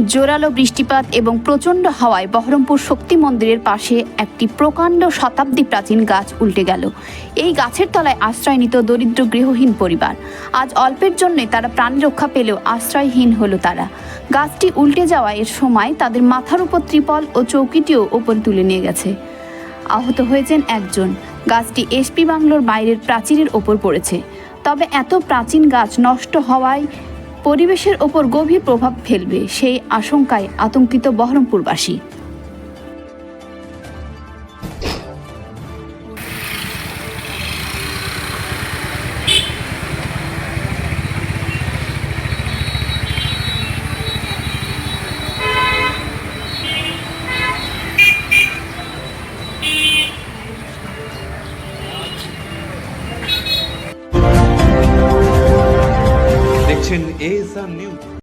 জোরালো বৃষ্টিপাত এবং প্রচণ্ড হাওয়ায় বহরমপুর শক্তি মন্দিরের পাশে একটি প্রকাণ্ড শতাব্দী প্রাচীন গাছ উল্টে গেল। এই গাছের তলায় আশ্রয় নিত দরিদ্র গৃহহীন পরিবার। আজ অল্পের জন্যে তারা প্রাণ রক্ষা পেলেও আশ্রয়হীন হলো তারা। গাছটি উল্টে যাওয়া এর সময় তাদের মাথার উপর ত্রিপল ও চৌকিটিও ওপরে তুলে নিয়ে গেছে। আহত হয়েছেন একজন। গাছটি এসপি বাংলোর বাইরের প্রাচীরের ওপর পড়েছে। তবে এত প্রাচীন গাছ নষ্ট হওয়ায় পরিবেশের ওপর গভীর প্রভাব ফেলবে সেই আশঙ্কায় আতঙ্কিত বহরমপুরবাসী। watching Eza News.